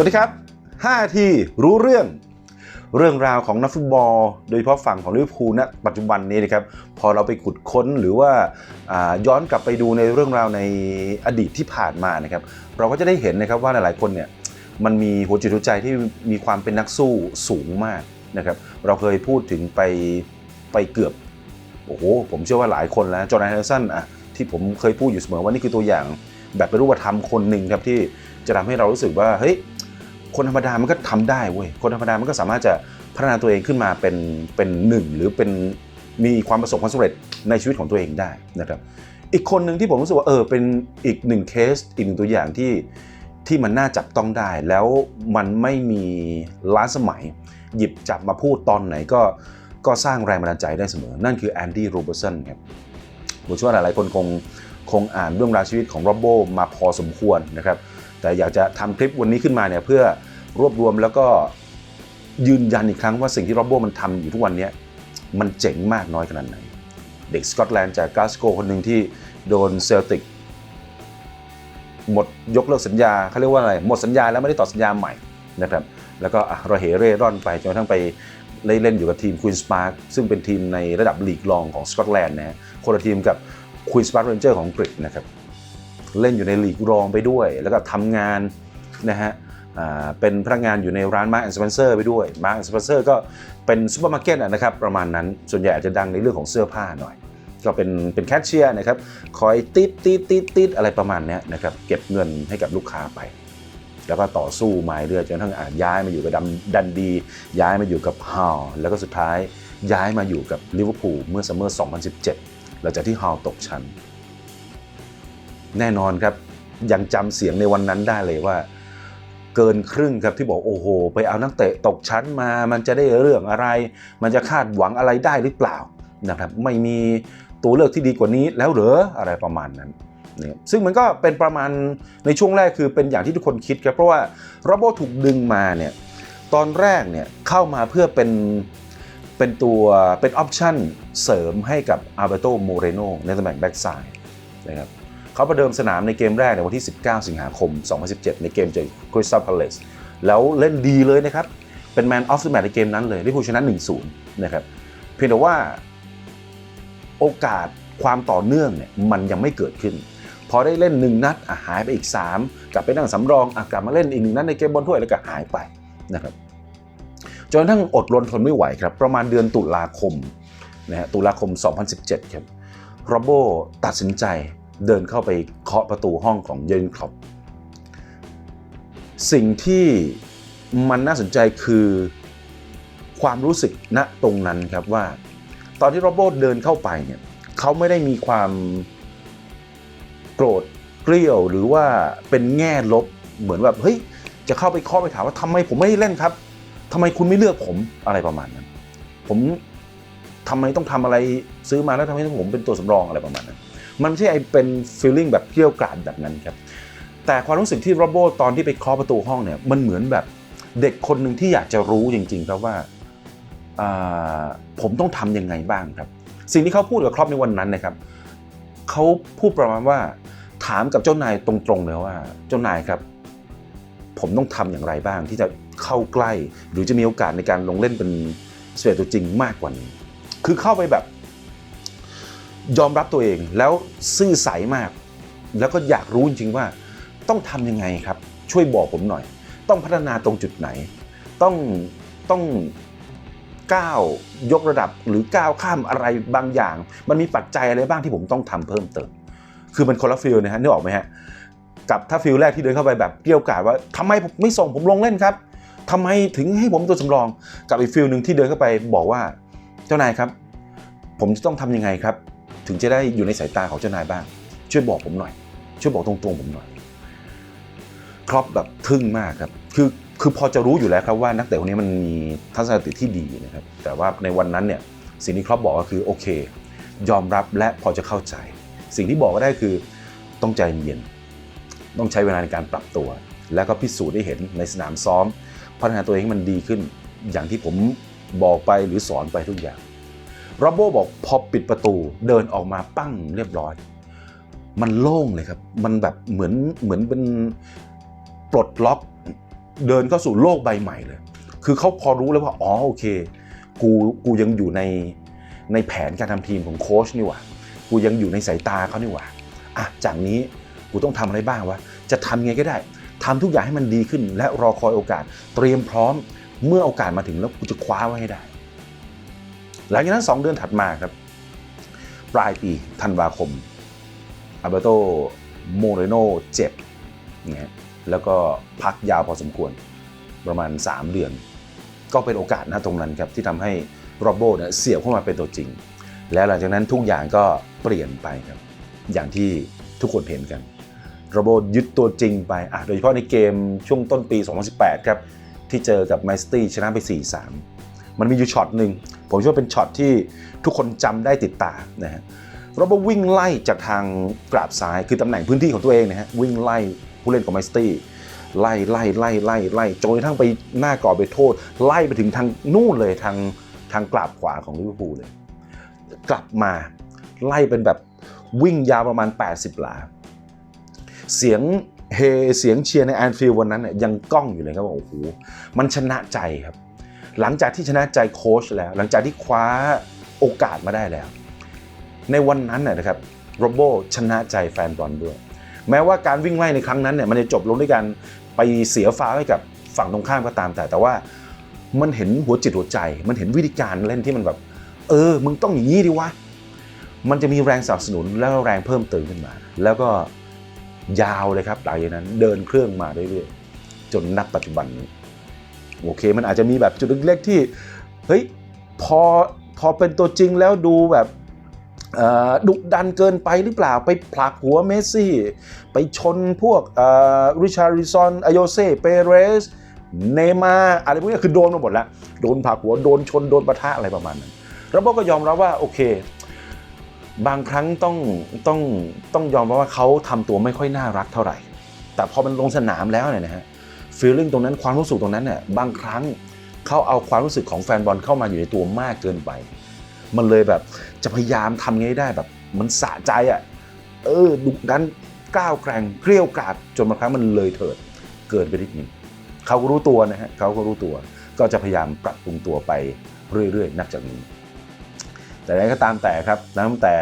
สวัสดีครับ 5 ที่รู้เรื่อง เรื่องราวของนักฟุตบอล โดยเฉพาะฝั่งของลิเวอร์พูลณปัจจุบันนี้นะครับ พอเราไปขุดค้นหรือว่าาย้อนกลับไปดูในเรื่องราวในอดีตที่ผ่านมานะครับ เราก็จะได้เห็นนะครับว่าหลายๆคนเนี่ยมันมีหัวจิตหัวใจที่มีความเป็นนักสู้สูงมากนะครับ เราเคยพูดถึงไปไปเกือบโอ้โหผมเชื่อว่าหลายคนแล้วจอร์แดนเฮนเดอร์สันอะที่ผมเคยพูดอยู่เสมอว่านี่คือตัวอย่างแบบเป็นรูปธรรมคนหนึ่งครับที่จะทำให้เรารู้สึกว่าเฮ้ย คนธรรมดามันก็ทำได้เว้ยคนธรรมดามันก็สามารถจะพัฒนาตัวเองขึ้นมาเป็นเป็นหนึ่งหรือเป็นมีความประสบความสำเร็จในชีวิตของตัวเองได้นะครับอีกคนหนึ่งที่ผมรู้สึกว่าเออเป็นอีกหนึ่งเคสอีกหนึ่งตัวอย่างที่ที่มันน่าจับต้องได้ แล้วมันไม่มีล้าสมัย หยิบจับมาพูดตอนไหนก็ก็สร้างแรงบันดาลใจได้เสมอ นั่นคือแอนดี้โรเบอร์สันครับผมเชื่อว่าหลายๆคนคงคงอ่านเรื่องราวชีวิตของโรบโบมาพอสมควรนะครับ แต่อยากจะทำคลิปวันนี้ขึ้นมาเนี่ยเพื่อรวบรวมแล้วก็ยืนยันอีกครั้งว่าสิ่งที่โรบโบมันทำอยู่ทุกวันนี้มันเจ๋งมากน้อยขนาดไหน เด็กสกอตแลนด์จากกลาสโกคนหนึ่งที่โดนเซลติกหมดยกเลิกสัญญาเขาเรียกว่าอะไร หมดสัญญาแล้วไม่ได้ต่อสัญญาใหม่นะครับแล้วก็ระเหเร่ร่อนไปจนกระทั่งไปเล่นอยู่กับทีมควีนสปาร์คซึ่งเป็นทีมในระดับลีกรองของสกอตแลนด์นะฮะคนละทีมกับควีนสปาร์คเรนเจอร์ของอังกฤษนะครับ เล่นอยู่ในลีกรองไปด้วย แล้วก็ทำงานนะฮะเป็นพนักงานอยู่ในร้านมาร์ s แอนด์สเปนเซอร์ไปด้วยมาร์ s แอนด์สเปนเซอร์ก็เป็นซูเปอร์มาร์เก็ตนะครับประมาณนั้นส่วนใหญ่อาจจะดังในเรื่องของเสื้อผ้าหน่อย ก็เป็นเป็นแคชเชียร์นะครับคอยติดติดติดติดอะไรประมาณนี้นะครับเก็บเงินให้กับลูกค้าไป แล้วก็ต่อสู้มาเรื่อยจนทั่งอ่าย้ายมาอยู่กับดัมดันดี ย้ายมาอยู่กับฮาวแล้วก็สุดท้ายย้ายมาอยู่กับลิเวอร์พูลเมื่อซัมเมอร์ 2017 หลังจากที่ฮาวตกชั้น แน่นอนครับยังจำเสียงในวันนั้นได้เลยว่า เกินครึ่งครับที่บอกโอ้โห ไปเอานักเตะตกชั้นมา มันจะได้เรื่องอะไร มันจะคาดหวังอะไรได้หรือเปล่านะครับไม่มีตัวเลือกที่ดีกว่านี้แล้วเหรออะไรประมาณนั้นนี่ซึ่งมันก็เป็นประมาณในช่วงแรกคือเป็นอย่างที่ทุกคนคิดครับเพราะว่าโรโบถูกดึงมาเนี่ยตอนแรกเนี่ยเข้ามาเพื่อเป็นเป็นตัวเป็นออปชั่นเสริมให้กับอาร์เบโตโมเรโนในตำแหน่งแบ็กซ้ายนะครับ เขาประเดิมสนามในเกมแรกในวันที่ 19 สิงหาคม 2017 ในเกมเจอคริสตัลพาเลสแล้วเล่นดีเลยนะครับ เป็นแมนออฟ the แมตช์ในเกมนั้นเลยลิเวอร์พูลชนะ 1-0 นะครับ เพียงแต่ว่าโอกาสความต่อเนื่องเนี่ยมันยังไม่เกิดขึ้น พอได้เล่น 1 นัดอหายไปอีก 3 กลับไปนั่งสำรองอกลับมาเล่นอีกหนึ่งนัดในเกมบอลถ้วยแล้วก็หายไปนะครับจนทั่งอดรนทนไม่ไหวครับ ประมาณเดือนตุลาคมนะฮะตุลาคม 2017 ครับโรโบตัดสินใจ เดินเข้าไปเคาะประตูห้องของเยนคล็อปสิ่งที่มันน่าสนใจคือความรู้สึกณตรงนั้นครับว่า ตอนที่โรโบเดินเข้าไปเนี่ยเขาไม่ได้มีความโกรธเกรี้ยวหรือว่าเป็นแง่ลบเหมือนแบบเฮ้ยจะเข้าไปเคาะไปถามว่าทำไมผมไม่ได้เล่นครับทำไมคุณไม่เลือกผมอะไรประมาณนั้น ผมทำไมต้องทำอะไรซื้อมาแล้วทำไมต้ผมเป็นตัวสำรองอะไรประมาณนั้น มันไม่ใช่ไอเป็นฟีลลิ่งแบบเกี้ยวกราดแบบนั้นครับแต่ความรู้สึกที่โรโบตอนที่ไปเคาะประตูห้องเนี่ยมันเหมือนแบบเด็กคนหนึ่งที่อยากจะรู้จริงๆครับว่าผมต้องทำยังไงบ้างครับ สิ่งที่เขาพูดกับครอปในวันนั้นนะครับเขาพูดประมาณว่าถามกับเจ้านายตรงๆเลยว่า เจ้านายครับ ผมต้องทำอย่างไรบ้างที่จะเข้าใกล้ หรือจะมีโอกาสในการลงเล่นเป็นสเวตตัวจริงมากกว่านี้ คือเข้าไปแบบ ยอมรับตัวเองแล้วซื่อใสมาก แล้วก็อยากรู้จริงๆว่าต้องทำยังไงครับ ช่วยบอกผมหน่อย ต้องพัฒนาตรงจุดไหน ต้องต้องก้าวยกระดับหรือก้าวข้ามอะไรบางอย่าง มันมีปัจจัยอะไรบ้างที่ผมต้องทำเพิ่มเติม คือมันคนละฟิลนะฮะนึกออกไหมฮะกับถ้าฟิลแรกที่เดินเข้าไปแบบเกรี้ยวกราดว่าทำไมผมไม่ส่งผมลงเล่นครับทำไมถึงให้ผมตัวสำรองกับอีกฟิลหนึ่งที่เดินเข้าไปบอกว่าเจ้านายครับ ผมจะต้องทำยังไงครับ ถึงจะได้อยู่ในสายตาของเจ้านายบ้าง ช่วยบอกผมหน่อย ช่วยบอกตรงๆผมหน่อยครอปแบบทึ่งมากครับคือคือพอจะรู้อยู่แล้วครับว่านักเตะคนนี้มันมีทัศนคติที่ดีนะครับ แต่ว่าในวันนั้นเนี่ยสิ่งที่ครอปบอกก็คือโอเค ยอมรับและพอจะเข้าใจ สิ่งที่บอกก็ได้คือต้องใจเย็น ต้องใช้เวลาในการปรับตัว แล้วก็พิสูจน์ได้เห็นในสนามซ้อม พัฒนาตัวเองให้มันดีขึ้น อย่างที่ผมบอกไปหรือสอนไปทุกอย่าง โรโบบอกพอปิดประตูเดินออกมาปั้งเรียบร้อย มันโล่งเลยครับ มันแบบเหมือนเหมือนเป็นปลดล็อกเดินเข้าสู่โลกใบใหม่เลย คือเขาพอรู้แล้วว่า อ๋อโอเค กูกูยังอยู่ในในแผนการทำทีมของโค้ชนี่หว่า กูยังอยู่ในสายตาเขานี่หว่า อะ จากนี้กูต้องทำอะไรบ้างวะ จะทำไงก็ได้ทำทุกอย่างให้มันดีขึ้น และรอคอยโอกาส เตรียมพร้อม เมื่อโอกาสมาถึงแล้วกูจะคว้าไว้ให้ได้ หลังจากนั้น 2 เดือนถัดมาครับ ปลายปีธันวาคมอาเบโตโมเรโนเจ็บนะแล้วก็พักยาวพอสมควรประมาณ 3 เดือน ก็เป็นโอกาสนะตรงนั้นครับที่ทำให้โรบโบเนี่ยเสียบเข้ามาเป็นตัวจริง และหลังจากนั้นทุกอย่างก็เปลี่ยนไปครับ อย่างที่ทุกคนเห็นกันโรบโบยึดตัวจริงไปอะโดยเฉพาะในเกมช่วงต้นปี 2018 ครับ ที่เจอกับไมสตี้ชนะไป 4-3 มันมีอยู่ช็อตหนึ่ง ผมเชื่อว่าเป็นช็อตที่ทุกคนจำได้ติดตานะฮะโรบโบวิ่งไล่จากทางกราบซ้ายคือตำแหน่งพื้นที่ของตัวเองนะฮะวิ่งไล่ผู้เล่นของไมสตี้ไล่ไล่ไล่ไล่ไล่จนกระทั่งไปหน้ากรอบไปโทษ ไล่ไปถึงทางนู่นเลยทางทางกราบขวาของลิเวอร์พูลเลย กลับมาไล่เป็นแบบวิ่งยาวประมาณ 80 หลา เสียงเฮเสียงเชียร์ในแอนฟิลด์วันนั้นเนี่ยยังก้องอยู่เลยครับโอ้โหมันชนะใจครับ หลังจากที่ชนะใจโค้ชแล้ว หลังจากที่คว้าโอกาสมาได้แล้ว ในวันนั้นนะครับโรโบชนะใจแฟนบอลด้วย แม้ว่าการวิ่งไล่ในครั้งนั้นเนี่ยมันจะจบลงด้วยการไปเสียฟ้าให้กับฝั่งตรงข้ามก็ตามแต่แต่ว่ามันเห็นหัวจิตหัวใจ มันเห็นวิธีการเล่นที่มันแบบ เออ มึงต้องอย่างนี้ดิวะ มันจะมีแรงสนับสนุนแล้วแรงเพิ่มเติมขึ้นมา แล้วก็ยาวเลยครับหลังจากนั้นเดินเครื่องมาเรื่อยๆจนนับปัจจุบันนี้ โอเค มันอาจจะมีแบบจุดเล็กๆที่เฮ้ยพอพอเป็นตัวจริงแล้วดูแบบดุดันเกินไปหรือเปล่าไปผลักหัวเมสซี่ ไปชนพวกริชาริซอนอโยเซ่เปเรสเนมาอะไรพวกนี้คือโดนมาหมดแล้ว โดนผลักหัว โดนชนโดนปะทะอะไรประมาณนั้นแล้วโบก็ยอมรับว่าโอเค บางครั้งต้องต้องต้องยอมรับว่าเขาทำตัวไม่ค่อยน่ารักเท่าไหร่ แต่พอมันลงสนามแล้วเนี่ยนะฮะ ฟีลลิ่งตรงนั้นความรู้สึกตรงนั้นเนี่ยบางครั้งเขาเอาความรู้สึกของแฟนบอลเข้ามาอยู่ในตัวมากเกินไป มันเลยแบบจะพยายามทำไงได้แบบ มันสะใจอะ่ะเออดุดันก้าวแกร่งเกลี้ยวกราดจนบางครั้งมันเลยเถิดเกินไปนิดนึงเขาก็รู้ตัวนะฮะเขาก็รู้ตัว ก็จะพยายามปรับปรุงตัวไปเรื่อยๆ นับจากนี้ แต่อะไรก็ตามแต่ครับตั้งแต่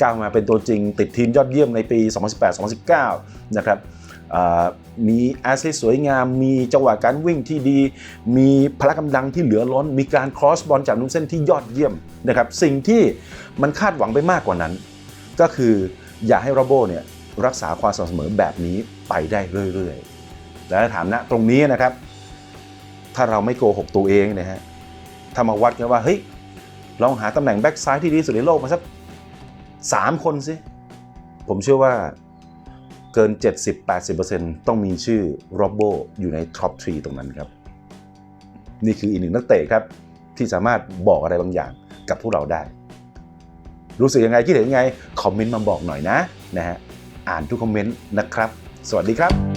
ก้าวมาเป็นตัวจริง ติดทีมยอดเยี่ยมในปี 2018-2019 นะครับ มีแอสเซทสวยงาม มีจังหวะการวิ่งที่ดี มีพละกำลังที่เหลือล้น มีการครอสบอลจากนุ่มเส้นที่ยอดเยี่ยมนะครับสิ่งที่มันคาดหวังไปมากกว่านั้น ก็คืออยากให้โรโบเนี่ยรักษาความสม่ำเสมอแบบนี้ไปได้เรื่อยๆ และถามนะตรงนี้นะครับ ถ้าเราไม่โกหกตัวเองนะฮะถ้ามาวัดกันว่าเฮ้ยลองหาตำแหน่งแบ็กซ้ายที่ดีสุดในโลกมาสักสามคนสิผมเชื่อว่า เกิน 70-80%ต้องมีชื่อโรบโบอยู่ในท็อป3ตรงนั้นครับ นี่คืออีกหนึ่งนักเตะครับ ที่สามารถบอกอะไรบางอย่างกับพวกเราได้ รู้สึกยังไงคิดเห็นยังไง คอมเมนต์มาบอกหน่อยนะนะฮะอ่านทุกคอมเมนต์นะครับ สวัสดีครับ